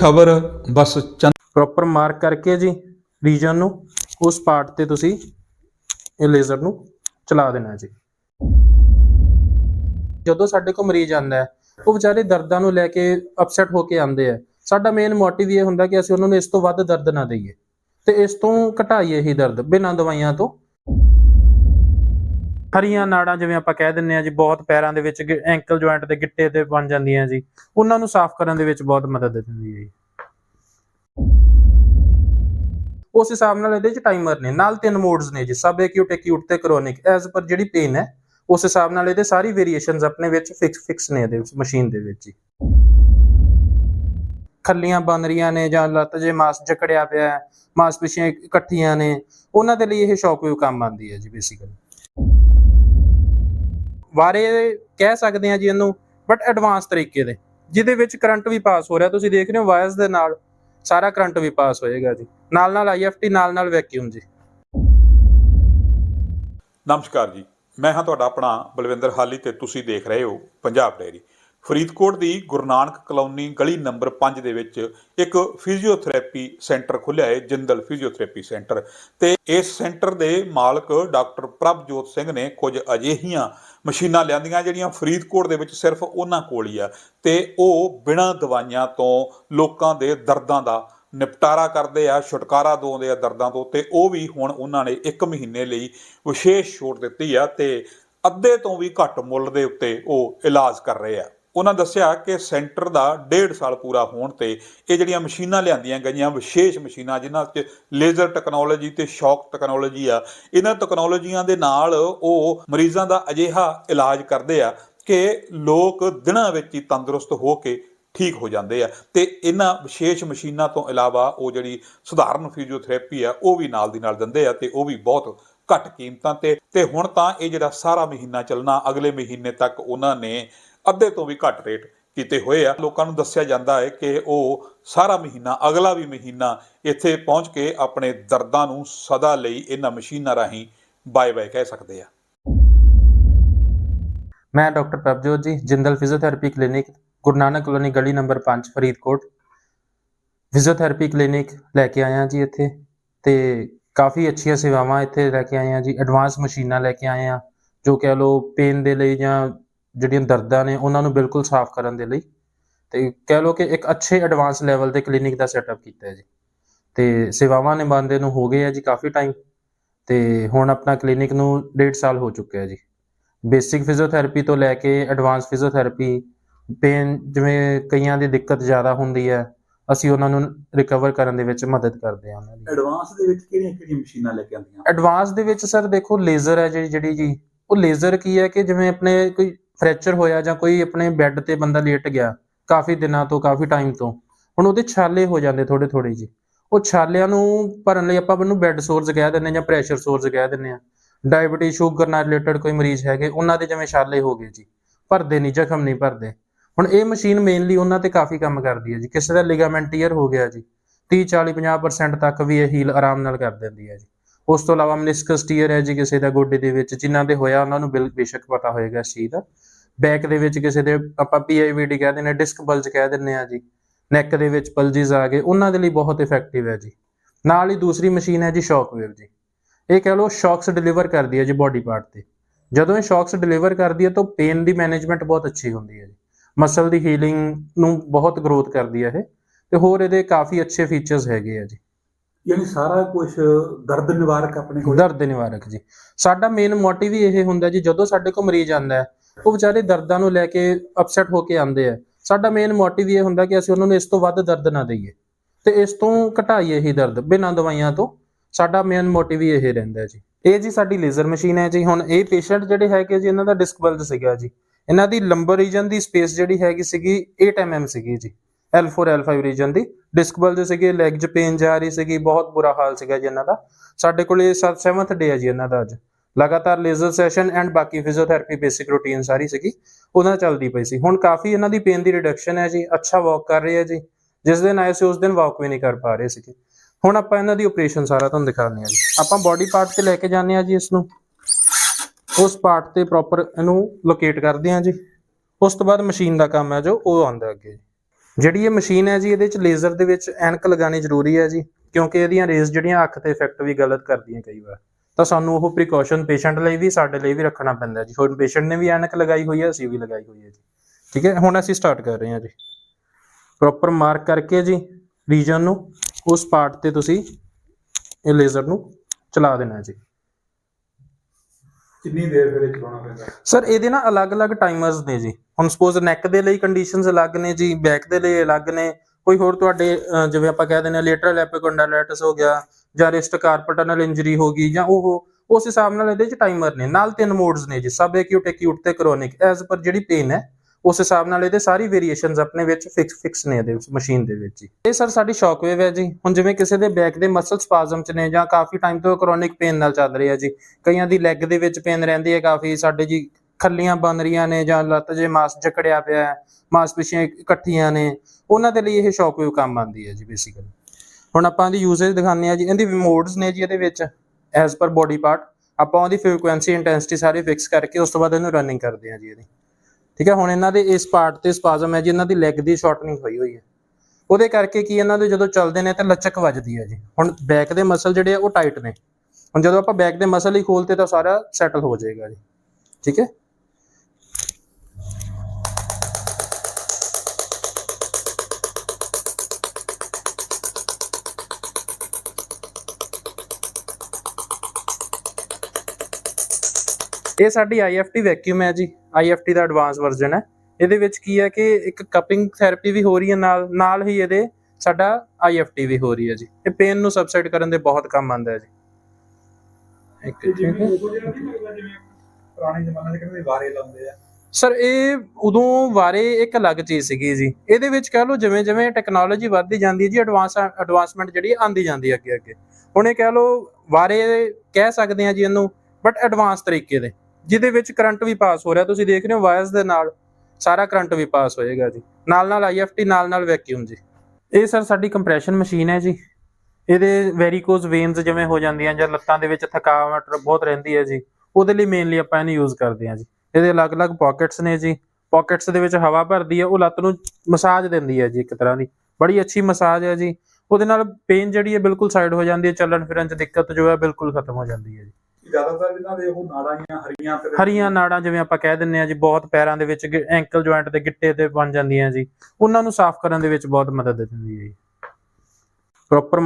ਖਬਰ ਬਸ ਚੰਦ proper mark ਕਰਕੇ ਜੀ ਰੀਜਨ ਨੂੰ, ਉਸ ਪਾਰਟ ਤੇ ਤੁਸੀਂ ਇਹ ਲੇਜ਼ਰ ਨੂੰ ਚਲਾ ਦੇਣਾ ਜੀ। ਜਦੋਂ ਸਾਡੇ ਕੋਲ ਮਰੀਜ਼ ਆਂਦਾ ਹੈ, ਉਹ ਵਿਚਾਰੇ ਦਰਦਾਂ ਨੂੰ ਲੈ ਕੇ ਅਪਸੈਟ ਹੋ ਕੇ ਆਉਂਦੇ ਆ। ਸਾਡਾ ਮੇਨ ਮੋਟਿਵ ਇਹ ਹੁੰਦਾ ਕਿ ਅਸੀਂ ਉਹਨਾਂ ਨੂੰ ਇਸ ਤੋਂ ਵੱਧ ਦਰਦ ਨਾ ਦਈਏ। ਤੇ ਇਸ ਤੋਂ ਘਟਾਈਏ ਹੀ ਦਰਦ, ਬਿਨਾਂ ਦਵਾਈਆਂ ਤੋਂ ਹਰੀਆਂ ਨਾੜਾਂ ਜਿਵੇਂ ਆਪਾਂ ਕਹਿ ਦਿੰਨੇ ਆ ਜੀ, ਬਹੁਤ ਪੈਰਾਂ ਦੇ ਵਿੱਚ ਐਂਕਲ ਜੁਆਇੰਟ ਤੇ ਗਿੱਟੇ ਤੇ ਬਣ ਜਾਂਦੀਆਂ ਜੀ। ਉਹਨਾਂ ਨੂੰ ਸਾਫ਼ ਕਰਨ ਦੇ ਵਿੱਚ ਬਹੁਤ ਮਦਦ ਦਿੰਦੀ ਹੈ ਜੀ। ਉਸ ਹਿਸਾਬ ਨਾਲ ਇਹਦੇ ਚ ਟਾਈਮਰ ਨੇ, ਨਾਲ ਤਿੰਨ ਮੋਡਸ ਨੇ ਜੀ ਸਬ ਐਕਿਊਟ ਐਕਿਊਟ ਤੇ ਕ੍ਰੋਨਿਕ ਐਜ਼ ਪਰ ਜਿਹੜੀ ਪੇਨ ਹੈ, ਉਸ ਹਿਸਾਬ ਨਾਲ ਇਹਦੇ ਸਾਰੀ ਵੇਰੀਏਸ਼ਨਸ ਆਪਣੇ ਵਿੱਚ ਫਿਕਸ ਫਿਕਸ ਨੇ ਇਹਦੇ ਵਿੱਚ ਮਸ਼ੀਨ ਦੇ ਵਿੱਚ ਹੀ ਖੱਲੀਆਂ ਬਣ ਰਹੀਆਂ ਨੇ ਜਾਂ ਲੱਤ ਜੇ ਮਾਸ ਜਕੜਿਆ ਪਿਆ ਹੈ, ਮਾਸਪੇਸ਼ੀਆਂ ਇਕੱਠੀਆਂ ਨੇ, ਉਹਨਾਂ ਦੇ ਲਈ ਇਹ ਸ਼ੌਕ ਵੇਵ ਕੰਮ ਆਉਂਦੀ ਹੈ ਜੀ ਬੇਸਿਕਲੀ ਵਾਰੇ ਕਹਿ ਸਕਦੇ ਆ ਜੀ ਇਹਨੂੰ ਬਟ ਐਡਵਾਂਸ ਤਰੀਕੇ ਦੇ, ਜਿਹਦੇ ਵਿੱਚ ਕਰੰਟ ਵੀ ਪਾਸ ਹੋ ਰਿਹਾ। ਤੁਸੀਂ ਦੇਖ ਰਹੇ ਹੋ ਵਾਇਰਸ ਦੇ ਨਾਲ ਸਾਰਾ ਕਰੰਟ ਵੀ ਪਾਸ ਹੋਏਗਾ ਜੀ। ਨਾਲ ਨਾਲ ਆਈਐਫਟੀ ਨਾਲ ਨਾਲ ਵੈਕਿਊਮ ਜੀ। ਨਮਸਕਾਰ ਜੀ। ਮੈਂ ਹਾਂ ਤੁਹਾਡਾ ਆਪਣਾ ਬਲਵਿੰਦਰ ਹਾਲੀ ਤੇ ਤੁਸੀਂ ਦੇਖ ਰਹੇ ਹੋ ਪੰਜਾਬ ਡਾਇਰੀ ਫਰੀਦਕੋਟ ਦੀ ਗੁਰੂ ਨਾਨਕ ਕਲੋਨੀ ਗਲੀ ਨੰਬਰ 5 ਦੇ ਵਿੱਚ ਇੱਕ ਫਿਜ਼ੀਓਥੈਰੇਪੀ ਸੈਂਟਰ ਖੁੱਲਿਆ ਹੈ, ਜਿੰਦਲ ਫਿਜ਼ੀਓਥੈਰੇਪੀ ਸੈਂਟਰ। ਤੇ ਇਸ ਸੈਂਟਰ ਦੇ ਮਾਲਕ ਡਾਕਟਰ ਪ੍ਰਭਜੋਤ ਸਿੰਘ ਨੇ ਕੁਝ ਅਜਿਹੀਆਂ ਮਸ਼ੀਨਾਂ ਲਿਆਂਦੀਆਂ ਜਿਹੜੀਆਂ ਫਰੀਦਕੋਟ ਦੇ ਵਿੱਚ ਸਿਰਫ ਉਹਨਾਂ ਕੋਲ ਹੀ ਆ ਤੇ ਉਹ ਬਿਨਾਂ ਦਵਾਈਆਂ ਤੋਂ ਲੋਕਾਂ ਦੇ ਦਰਦਾਂ ਦਾ ਨਿਪਟਾਰਾ ਕਰਦੇ ਆ, ਛੁਟਕਾਰਾ ਦਿਵਾਉਂਦੇ ਆ ਦਰਦਾਂ ਤੋਂ ਤੇ ਉਹ ਵੀ ਹੁਣ ਉਹਨਾਂ ਨੇ 1 ਮਹੀਨੇ ਲਈ ਵਿਸ਼ੇਸ਼ ਛੋਟ ਦਿੱਤੀ ਆ ਤੇ ਅੱਧੇ ਤੋਂ ਵੀ ਘੱਟ ਮੁੱਲ ਦੇ ਉੱਤੇ ਉਹ ਇਲਾਜ ਕਰ ਰਹੇ ਆ। ਉਹਨਾਂ ਦੱਸਿਆ ਕਿ ਸੈਂਟਰ ਦਾ 1.5 ਸਾਲ ਪੂਰਾ ਹੋਣ ਤੇ ਇਹ ਜਿਹੜੀਆਂ ਮਸ਼ੀਨਾਂ ਲਿਆਂਦੀਆਂ ਗਈਆਂ, ਵਿਸ਼ੇਸ਼ ਮਸ਼ੀਨਾਂ, ਜਿਨ੍ਹਾਂ 'ਚ ਲੇਜ਼ਰ ਟੈਕਨੋਲੋਜੀ ਤੇ ਸ਼ੌਕ ਟੈਕਨੋਲੋਜੀ ਆ, ਇਹਨਾਂ ਟੈਕਨੋਲੋਜੀਆਂ ਦੇ ਨਾਲ ਉਹ ਮਰੀਜ਼ਾਂ ਦਾ ਅਜਿਹਾ ਇਲਾਜ ਕਰਦੇ ਆ ਕਿ ਲੋਕ ਦਿਨਾਂ ਵਿੱਚ ਹੀ ਤੰਦਰੁਸਤ ਹੋ ਕੇ ਠੀਕ ਹੋ ਜਾਂਦੇ ਆ ਤੇ ਇਹਨਾਂ ਵਿਸ਼ੇਸ਼ ਮਸ਼ੀਨਾਂ ਤੋਂ ਇਲਾਵਾ ਉਹ ਜਿਹੜੀ ਸਧਾਰਨ ਫਿਜ਼ੀਓਥੈਰੇਪੀ ਆ, ਉਹ ਵੀ ਨਾਲ ਦੀ ਨਾਲ ਦਿੰਦੇ ਆ ਤੇ ਉਹ ਵੀ ਬਹੁਤ ਘੱਟ ਕੀਮਤਾਂ ਤੇ ਤੇ ਹੁਣ ਤਾਂ ਇਹ ਜਿਹੜਾ ਸਾਰਾ ਮਹੀਨਾ ਚੱਲਣਾ, ਅਗਲੇ ਮਹੀਨੇ ਤੱਕ ਉਹਨਾਂ ਨੇ ਅੱਧੇ ਤੋਂ ਵੀ ਘੱਟ ਰੇਟ ਕੀਤੇ ਹੋਏ ਆ। ਲੋਕਾਂ ਨੂੰ ਦੱਸਿਆ ਜਾਂਦਾ ਹੈ ਕਿ ਉਹ ਸਾਰਾ ਮਹੀਨਾ, ਅਗਲਾ ਵੀ ਮਹੀਨਾ ਇੱਥੇ ਪਹੁੰਚ ਕੇ ਆਪਣੇ ਦਰਦਾਂ ਨੂੰ ਸਦਾ ਲਈ ਇਹਨਾਂ ਮਸ਼ੀਨਾਂ ਰਾਹੀਂ ਬਾਏ ਬਾਏ ਕਹਿ ਸਕਦੇ ਆ। ਮੈਂ doctor Prabhjot ji, Jindal physiotherapy clinic, Guru Nanak colony ਗਲੀ ਨੰਬਰ 5 ਫਰੀਦਕੋਟ। ਫਿਜ਼ੀਓਥੈਰੇਪੀ ਕਲੀਨਿਕ ਲੈ ਕੇ ਆਇਆ ਜੀ ਇੱਥੇ ਤੇ ਕਾਫੀ ਅੱਛੀਆਂ ਸੇਵਾਵਾਂ ਇੱਥੇ ਲੈ ਕੇ ਆਏ ਆ ਜੀ, ਐਡਵਾਂਸ ਮਸ਼ੀਨਾਂ ਲੈ ਕੇ ਆਏ ਆ ਜੋ ਕਹਿ ਲੋ ਪੇਨ ਦੇ ਲਈ ਜਾਂ ਜਿਹੜੀਆਂ ਦਰਦਾਂ ਨੇ ਉਹਨਾਂ ਨੂੰ ਬਿਲਕੁਲ ਸਾਫ਼ ਕਰਨ ਦੇ ਲਈ ਤੇ ਕਹਿ ਲੋ ਕਿ ਇੱਕ ਅੱਛੇ ਐਡਵਾਂਸ ਲੈਵਲ ਤੇ ਕਲੀਨਿਕ ਦਾ ਸੈਟਅਪ ਕੀਤਾ ਹੈ ਜੀ। ਤੇ ਸੇਵਾਵਾਂ ਨਿਭਾਉਂਦੇ ਨੂੰ ਹੋ ਗਏ ਆ ਜੀ ਕਾਫੀ ਟਾਈਮ ਤੇ ਹੁਣ ਆਪਣਾ ਕਲੀਨਿਕ ਨੂੰ 1.5 ਸਾਲ ਹੋ ਚੁੱਕਿਆ ਜੀ। ਬੇਸਿਕ ਫਿਜ਼ੀਓਥੈਰੇਪੀ ਤੋਂ ਲੈ ਕੇ ਐਡਵਾਂਸ ਫਿਜ਼ੀਓਥੈਰੇਪੀ ਪੇਨ ਜਿਵੇਂ ਕਈਆਂ ਦੀ ਦਿੱਕਤ ਜ਼ਿਆਦਾ ਹੁੰਦੀ ਹੈ ਅਸੀਂ ਉਹਨਾਂ ਨੂੰ ਰਿਕਵਰ ਕਰਨ ਦੇ ਵਿੱਚ ਮਦਦ ਕਰਦੇ ਹਾਂ ਉਹਨਾਂ ਦੀ। ਐਡਵਾਂਸ ਦੇ ਵਿੱਚ ਕਿਹੜੀਆਂ ਕਿਹੜੀਆਂ ਮਸ਼ੀਨਾਂ ਲੈ ਕੇ ਆਉਂਦੀਆਂ? ਐਡਵਾਂਸ ਦੇ ਵਿੱਚ ਸਰ ਦੇਖੋ ਲੇਜ਼ਰ ਹੈ ਜਿਹੜੀ ਜਿਹੜੀ ਜੀ ਉਹ ਲੇਜ਼ਰ ਕੀ ਹੈ ਕਿ ਜਿਵੇਂ ਆਪਣੇ ਕੋਈ ਫ੍ਰੈਕਚਰ ਹੋਇਆ ਜਾਂ ਕੋਈ ਆਪਣੇ ਬੈੱਡ ਤੇ ਬੰਦਾ ਲੇਟ ਗਿਆ, ਕਾਫੀ ਦਿਨਾਂ ਤੋਂ, ਕਾਫੀ ਟਾਈਮ ਤੋਂ, ਹੁਣ ਉਹਦੇ ਛਾਲੇ ਹੋ ਜਾਂਦੇ ਥੋੜੇ ਥੋੜੇ ਜੀ ਉਹ ਛਾਲਿਆਂ ਨੂੰ ਭਰਨ ਲਈ ਆਪਾਂ ਉਹਨੂੰ ਬੈੱਡ ਸੋਰਸ ਕਹਿ ਦਿੰਦੇ ਜਾਂ ਪ੍ਰੈਸ਼ਰ ਸੋਰਸ ਕਹਿ ਦਿੰਦੇ ਆ ਡਾਇਬੀਟੀਜ਼ ਸ਼ੂਗਰ ਨਾਲ ਰਿਲੇਟਡ ਕੋਈ ਮਰੀਜ਼ ਹੈਗੇ, ਉਹਨਾਂ ਦੇ ਜਿਵੇਂ ਛਾਲੇ ਹੋ ਗਏ ਜੀ, ਭਰਦੇ ਨਹੀਂ, ਜ਼ਖਮ ਨਹੀਂ ਭਰਦੇ। ਹੁਣ ਇਹ ਮਸ਼ੀਨ ਮੇਨਲੀ ਉਹਨਾਂ ਤੇ ਕਾਫੀ ਕੰਮ ਕਰਦੀ ਹੈ ਜੀ, ਕਿਸੇ ਦਾ ਲਿਗਾਮੈਂਟ ਟੀਅਰ ਹੋ ਗਿਆ ਜੀ 30 40 50% ਤੱਕ ਵੀ ਇਹ ਹੀਲ ਆਰਾਮ ਨਾਲ ਕਰ ਦਿੰਦੀ ਹੈ ਜੀ। ਉਸ ਤੋਂ ਇਲਾਵਾ ਮਨਿਸਕਸ ਟੀਅਰ ਹੈ ਜੀ ਕਿਸੇ ਦਾ ਗੋਡੇ ਦੇ ਵਿੱਚ, ਜਿਨ੍ਹਾਂ ਦੇ ਹੋਇਆ ਉਹਨਾਂ ਨੂੰ ਬਿਲ, ਬੇਸ਼ੱਕ ਪਤਾ ਹੋਏਗਾ ਇਸ ਚੀਜ਼ ਦਾ। ਬੈਕ ਦੇ ਵਿੱਚ ਕਿਸੇ ਦੇ ਆਪਾਂ ਪੀਆਈਵੀਡੀ ਕਹਿ ਦਿੰਦੇ ਡਿਸਕ ਬਲਜ ਕਹਿ ਦਿੰਦੇ ਆ ਜੀ। ਨੈਕ ਦੇ ਵਿੱਚ ਬਲਜਿਸ ਆ ਗਏ ਉਹਨਾਂ ਦੇ ਲਈ ਬਹੁਤ ਇਫੈਕਟਿਵ ਹੈ ਜੀ। ਨਾਲ ਹੀ ਦੂਸਰੀ ਮਸ਼ੀਨ ਹੈ ਜੀ ਸ਼ੌਕ ਵੇਵ ਜੀ। ਇਹ ਕਹਿ ਲਓ ਸ਼ੌਕਸ ਡਿਲੀਵਰ ਕਰਦੀ ਹੈ ਜੀ ਬਾਡੀ ਪਾਰਟ ਤੇ। ਜਦੋਂ ਇਹ ਸ਼ੌਕਸ ਡਿਲੀਵਰ ਕਰਦੀ ਹੈ ਤਾਂ ਪੇਨ ਦੀ ਮੈਨੇਜਮੈਂਟ ਬਹੁਤ ਅੱਛੀ ਹੁੰਦੀ ਹੈ ਜੀ। ਮਸਲ ਦੀ ਹੀਲਿੰਗ ਨੂੰ ਬਹੁਤ ਗਰੋਥ ਕਰਦੀ ਹੈ ਇਹ। ਤੇ ਹੋਰ ਇਹਦੇ ਕਾਫੀ ਅੱਛੇ ਫੀਚਰਸ ਹੈਗੇ ਆ ਜੀ। ਯਾਨੀ ਸਾਰਾ ਕੁਝ ਦਰਦ ਨਿਵਾਰਕ ਆਪਣੇ ਕੋਲ? ਦਰਦ ਨਿਵਾਰਕ ਜੀ। ਸਾਡਾ ਮੇਨ ਮੋਟਿਵ ਹੀ ਇਹ ਹੁੰਦਾ ਜੀ ਜਦੋਂ ਸਾਡੇ ਕੋਲ ਮਰੀਜ਼ ਆਂਦਾ ਹੈ ਉਹ ਵਿਚਾਰੇ ਦਰਦਾਂ ਨੂੰ ਲੈ ਕੇ ਅਪਸੈਟ ਹੋ ਕੇ ਆਉਂਦੇ ਆ। ਸਾਡਾ ਮੇਨ ਮੋਟਿਵ ਇਹ ਹੁੰਦਾ ਕਿ ਅਸੀਂ ਉਹਨਾਂ ਨੂੰ ਇਸ ਤੋਂ ਵੱਧ ਦਰਦ ਨਾ ਦਈਏ ਤੇ ਇਸ ਤੋਂ ਘਟਾਈਏ ਹੀ ਦਰਦ, ਬਿਨਾਂ ਦਵਾਈਆਂ ਤੋਂ। ਸਾਡਾ ਮੇਨ ਮੋਟਿਵ ਹੀ ਇਹ ਰਹਿੰਦਾ ਜੀ। ਇਹ ਜੀ ਸਾਡੀ ਲੇਜ਼ਰ ਮਸ਼ੀਨ ਹੈ ਜੀ। ਹੁਣ ਇਹ ਪੇਸ਼ੈਂਟ ਜਿਹੜੇ ਹੈਗੇ ਜੀ, ਇਹਨਾਂ ਦਾ ਡਿਸਕ ਬਲਜ ਸੀਗਾ ਜੀ। ਇਹਨਾਂ ਦੀ ਲੰਬਰ ਰੀਜਨ ਦੀ ਸਪੇਸ ਜਿਹੜੀ ਹੈਗੀ ਸੀਗੀ 8 mm ਸੀਗੀ ਜੀ। L4 L5 ਰੀਜਨ ਦੀ ਡਿਸਕ ਬਲਜ ਸੀਗੇ ਲੈਗ 'ਚ ਪੇਨ ਜਾ ਰਹੀ ਸੀਗੀ, ਬਹੁਤ ਬੁਰਾ ਹਾਲ ਸੀਗਾ ਜੀ ਇਹਨਾਂ ਦਾ। ਸਾਡੇ ਕੋਲ ਇਹ 7th ਡੇ ਹੈ ਜੀ ਇਹਨਾਂ ਦਾ ਅੱਜ। ਲਗਾਤਾਰ ਲੇਜ਼ਰ ਸੈਸ਼ਨ ਐਂਡ ਬਾਕੀ ਫਿਜ਼ੀਓਥੈਰੇਪੀ ਬੇਸਿਕ ਰੂਟੀਨ ਸਾਰੀ ਸੀਗੀ ਉਹਨਾਂ ਚੱਲਦੀ ਪਈ ਸੀ। ਹੁਣ ਕਾਫੀ ਇਹਨਾਂ ਦੀ ਪੇਨ ਦੀ ਰਿਡਕਸ਼ਨ ਹੈ ਜੀ, ਅੱਛਾ ਵਾਕ ਕਰ ਰਹੇ ਹੈ ਜੀ, ਜਿਸ ਦਿਨ ਆਏ ਸੀ ਉਸ ਦਿਨ ਵਾਕ ਵੀ ਨਹੀਂ ਕਰ ਪਾ ਰਹੇ ਸੀਗੇ। ਹੁਣ ਆਪਾਂ ਇਹਨਾਂ ਦੀ ਆਪਰੇਸ਼ਨ ਸਾਰਾ ਤੁਹਾਨੂੰ ਦਿਖਾਉਂਦੇ ਹਾਂ ਜੀ। ਆਪਾਂ ਬਾਡੀ ਪਾਰਟ ਤੇ ਲੈ ਕੇ ਜਾਂਦੇ ਹਾਂ ਜੀ ਇਸ ਨੂੰ ਉਸ ਪਾਰਟ ਤੇ ਪ੍ਰੋਪਰ ਇਹਨੂੰ ਲੋਕੇਟ ਕਰਦੇ ਹਾਂ ਜੀ। ਉਸ ਤੋਂ ਬਾਅਦ ਮਸ਼ੀਨ ਦਾ ਕੰਮ ਹੈ ਜੋ, ਉਹ ਆਉਂਦਾ ਅੱਗੇ। ਜੀ ਜਿਹੜੀ ਇਹ ਮਸ਼ੀਨ ਹੈ ਜੀ, ਇਹਦੇ ਚ ਲੇਜ਼ਰ ਦੇ ਵਿੱਚ ਐਨਕ ਲਗਾਉਣੀ ਜ਼ਰੂਰੀ ਹੈ ਜੀ, ਕਿਉਂਕਿ ਇਹਦੀਆਂ ਰੇਜ਼ ਜਿਹੜੀਆਂ ਅੱਖ ਤੇ ਇਫੈਕਟ ਵੀ ਗਲਤ ਕਰਦੀਆਂ ਕਈ ਵਾਰ। ਤਾਂ ਸਾਨੂੰ ਉਹ ਪ੍ਰੀਕਾਸ਼ਨ ਪੇਸ਼ੈਂਟ ਲਈ ਵੀ ਸਾਡੇ ਲਈ ਵੀ ਰੱਖਣਾ ਪੈਂਦਾ ਜੀ। ਹੁਣ ਪੇਸ਼ੈਂਟ ਨੇ ਵੀ ਐਨਕ ਲਗਾਈ ਹੋਈ ਹੈ ਅਸੀਂ ਵੀ ਲਗਾਈ ਹੋਈ ਹੈ ਜੀ। ਠੀਕ ਹੈ? ਹੁਣ ਅਸੀਂ ਸਟਾਰਟ ਕਰ ਰਹੇ ਹਾਂ ਜੀ। ਪ੍ਰੋਪਰ ਮਾਰਕ ਕਰਕੇ ਜੀ ਰੀਜਨ ਨੂੰ। ਉਸ ਪਾਰਟ ਤੇ ਤੁਸੀਂ ਇਹ ਲੇਜ਼ਰ ਨੂੰ ਚਲਾ ਦੇਣਾ ਜੀ। ਕਿੰਨੀ ਦੇਰ ਫਿਰ ਇਹ ਚਲਾਉਣਾ ਪੈਂਦਾ? ਸਰ ਇਹਦੇ ਨਾ ਅਲੱਗ-ਅਲੱਗ ਟਾਈਮਰਸ ਨੇ ਜੀ। ਹੁਣ ਸਪੋਜ਼ ਨੈਕ ਦੇ ਲਈ ਕੰਡੀਸ਼ਨਸ ਅਲੱਗ ਨੇ ਜੀ ਬੈਕ ਦੇ ਲਈ ਅਲੱਗ ਨੇ। ਕੋਈ ਹੋਰ ਤੁਹਾਡੇ ਜਿਵੇਂ ਆਪਾਂ ਕਹਿ ਦਿੰਦੇ ਆ ਲੇਟਰਲ ਐਪੀਕੋਂਡਾਈਲਿਟਸ ਹੋ ਗਿਆ ਜਾਂ ਰਿਸਟ ਕਾਰਪਟਨਲ ਇੰਜਰੀ ਹੋ ਗਈ ਜਾਂ ਉਹ, ਉਸ ਹਿਸਾਬ ਨਾਲ ਇਹਦੇ ਚ ਟਾਈਮਰ ਨੇ, ਨਾਲ ਤਿੰਨ ਮੋਡਸ ਨੇ ਜੀ ਸਬ ਐਕਿਊਟ ਐਕਿਊਟ ਤੇ ਕ੍ਰੋਨਿਕ ਐਜ਼ ਪਰ ਜਿਹੜੀ ਪੇਨ ਹੈ, ਉਸ ਹਿਸਾਬ ਨਾਲ ਇਹਦੇ ਸਾਰੀ ਵੇਰੀਏਸ਼ਨਸ ਆਪਣੇ ਵਿੱਚ ਫਿਕਸ ਫਿਕਸ ਨੇ ਇਹਦੇ ਮਸ਼ੀਨ ਦੇ ਵਿੱਚ ਜੀ। ਇਹ ਸਰ ਸਾਡੀ ਸ਼ੌਕ ਵੇਵ ਹੈ ਜੀ। ਹੁਣ ਜਿਵੇਂ ਕਿਸੇ ਦੇ ਬੈਕ ਦੇ ਮਸਲ ਸਪਾਜ਼ਮ ਚ ਨੇ ਜਾਂ ਕਾਫੀ ਟਾਈਮ ਤੋਂ ਕ੍ਰੋਨਿਕ ਪੇਨ ਨਾਲ ਚੱਲ ਰਿਹਾ ਜੀ, ਕਈਆਂ ਦੀ ਲੈਗ ਦੇ ਵਿੱਚ ਪੇਨ ਰਹਿੰਦੀ ਹੈ ਕਾਫੀ, ਸਾਡੇ ਜੀ ਖੱਲੀਆਂ ਬਨ ਰਹੀਆਂ ਨੇ ਜਾਂ ਲੱਤ ਜੇ ਮਾਸ ਜਕੜਿਆ ਪਿਆ ਹੈ, ਮਾਸਪੇਸ਼ੀਆਂ ਇਕੱਠੀਆਂ ਨੇ, ਉਹਨਾਂ ਦੇ ਲਈ ਇਹ ਸ਼ੌਕ ਵੇਵ ਕੰਮ ਆਉਂਦੀ ਹੈ ਜੀ ਬੇਸਿਕਲੀ ਹੁਣ ਆਪਾਂ ਇਹਦੀ ਯੂਜ਼ੇਜ ਦਿਖਾਉਂਦੇ ਆ ਜੀ, ਇਹਦੀ ਮੋਡਸ ਨੇ ਜੀ ਇਹਦੇ ਵਿੱਚ ਐਜ਼ ਪਰ ਬੋਡੀ ਪਾਰਟ ਆਪਾਂ ਉਹਦੀ ਫ੍ਰੀਕੁਐਂਸੀ ਇੰਟੈਂਸਿਟੀ ਸਾਰੀ ਫਿਕਸ ਕਰਕੇ ਉਸ ਤੋਂ ਬਾਅਦ ਇਹਨੂੰ ਰਨਿੰਗ ਕਰਦੇ ਆ ਜੀ ਇਹਦੀ। ਠੀਕ ਹੈ, ਹੁਣ ਇਹਨਾਂ ਦੇ ਇਸ ਪਾਰਟ ਤੇ ਸਪਾਜ਼ਮ ਹੈ ਜੀ, ਇਹਨਾਂ ਦੀ ਲੈਗ ਦੀ ਸ਼ਾਰਟਨਿੰਗ ਹੋਈ ਹੋਈ ਹੈ। ਉਹਦੇ ਕਰਕੇ ਕੀ ਇਹਨਾਂ ਦੇ ਜਦੋਂ ਚੱਲਦੇ ਨੇ ਤਾਂ ਲਚਕ ਵੱਜਦੀ ਹੈ ਜੀ। ਹੁਣ ਬੈਕ ਦੇ ਮਸਲ ਜਿਹੜੇ ਆ ਉਹ ਟਾਈਟ ਨੇ। ਹੁਣ ਜਦੋਂ ਆਪਾਂ ਬੈਕ ਦੇ ਮਸਲ ਹੀ ਖੋਲਤੇ ਤਾਂ ਸਾਰਾ ਸੈਟਲ ਹੋ ਜਾਏਗਾ ਜੀ। ਠੀਕ ਹੈ? ਇਹ ਸਾਡੀ IFT ਵੈਕਿਊਮ ਹੈ ਜੀ। IFT ਦਾ ਐਡਵਾਂਸ ਵਰਜ਼ਨ ਹੈ। ਇਹਦੇ ਵਿੱਚ ਕੀ ਹੈ ਕਿ ਇੱਕ ਕਪਿੰਗ ਥੈਰੇਪੀ ਵੀ ਹੋ ਰਹੀ ਹੈ ਨਾਲ ਨਾਲ ਹੀ ਇਹਦੇ ਸਾਡਾ IFT ਵੀ ਹੋ ਰਹੀ ਹੈ ਜੀ। ਇਹ ਪੇਨ ਨੂੰ ਸਬਸਾਈਡ ਕਰਨ ਦੇ ਬਹੁਤ ਕੰਮ ਆਉਂਦਾ ਹੈ ਜੀ। ਇੱਕ ਪੁਰਾਣੇ ਜ਼ਮਾਨੇ ਦੇ ਕਹਿੰਦੇ ਵਾਰੇ ਲਾਉਂਦੇ ਆ। ਸਰ ਇਹ ਉਦੋਂ ਬਾਰੇ ਇੱਕ ਅਲੱਗ ਚੀਜ਼ ਸੀਗੀ ਜੀ। ਇਹਦੇ ਵਿੱਚ ਕਹ ਲਓ ਜਿਵੇਂ ਜਿਵੇਂ ਟੈਕਨੋਲੋਜੀ ਵੱਧਦੀ ਜਾਂਦੀ ਹੈ ਜੀ ਐਡਵਾਂਸ ਐਡਵਾਂਸਮੈਂਟ ਜਿਹੜੀ ਆਂਦੀ ਜਾਂਦੀ ਹੈ ਅੱਗੇ ਅੱਗੇ ਹੁਣ ਇਹ ਕਹ ਲਓ ਬਾਰੇ ਕਹਿ ਸਕਦੇ ਆ ਜੀ ਇਹਨੂੰ ਬਟ ਐਡਵਾਂਸ ਤਰੀਕੇ ਦੇ। ਜਿਹਦੇ ਵਿੱਚ ਕਰੰਟ ਵੀ ਪਾਸ ਹੋ ਰਿਹਾ, ਤੁਸੀਂ ਦੇਖ ਰਹੇ ਹੋ ਵਾਇਰਸ ਦੇ ਨਾਲ ਸਾਰਾ ਕਰੰਟ ਵੀ ਪਾਸ ਹੋਏਗਾ ਜੀ। ਨਾਲ ਨਾਲ IFT ਨਾਲ ਨਾਲ ਵੈਕਿਊਮ ਜੀ। ਇਹ ਸਰ ਸਾਡੀ ਕੰਪਰੈਸ਼ਨ ਮਸ਼ੀਨ ਹੈ ਜੀ। ਇਹਦੇ ਵੈਰੀਕੋਜ਼ ਵੇਨਸ ਜਿਵੇਂ ਹੋ ਜਾਂਦੀਆਂ ਜਾਂ ਲੱਤਾਂ ਦੇ ਵਿੱਚ ਥਕਾਵਟ ਬਹੁਤ ਰਹਿੰਦੀ ਹੈ ਜੀ। ਉਹਦੇ ਲਈ ਮੇਨਲੀ ਆਪਾਂ ਇਹਨੂੰ ਯੂਜ਼ ਕਰਦੇ ਹਾਂ ਜੀ। ਇਹਦੇ ਅਲੱਗ-ਅਲੱਗ ਪਾਕਟਸ ਨੇ ਜੀ। ਪਾਕਟਸ ਦੇ ਵਿੱਚ ਹਵਾ ਭਰਦੀ ਹੈ, ਉਹ ਲੱਤ ਨੂੰ ਮਸਾਜ ਦਿੰਦੀ ਹੈ ਜੀ ਇੱਕ ਤਰ੍ਹਾਂ ਦੀ। ਬੜੀ ਅੱਛੀ ਮਸਾਜ ਹੈ ਜੀ। ਉਹਦੇ ਨਾਲ ਪੇਨ ਜਿਹੜੀ ਹੈ ਬਿਲਕੁਲ ਸਾਈਡ ਹੋ ਜਾਂਦੀ ਹੈ, ਚੱਲਣ ਫਿਰਨ 'ਚ ਦਿੱਕਤ ਜੋ ਹੈ ਬਿਲਕੁਲ ਖਤਮ ਹੋ ਜਾਂਦੀ ਹੈ ਜੀ। ਜ਼ਿਆਦਾਤਰ ਇਹਨਾਂ ਦੇ ਉਹ ਨਾੜਾਂ ਜਾਂ ਹਰੀਆਂ ਫਿਰ ਹਰੀਆਂ ਨਾੜਾਂ ਜਿਵੇਂ ਆਪਾਂ ਕਹਿ ਦਿੰਨੇ ਆ ਜੀ, ਬਹੁਤ ਪੈਰਾਂ ਦੇ ਵਿੱਚ ਐਂਕਲ ਜੁਆਇੰਟ ਤੇ ਗਿੱਟੇ ਤੇ ਬਣ ਜਾਂਦੀਆਂ ਜੀ। ਉਹਨਾਂ ਨੂੰ ਸਾਫ਼ ਕਰਨ ਦੇ ਵਿੱਚ ਬਹੁਤ ਮਦਦ ਦਿੰਦੀ ਹੈ ਜੀ। ਪ੍ਰੋਪਰ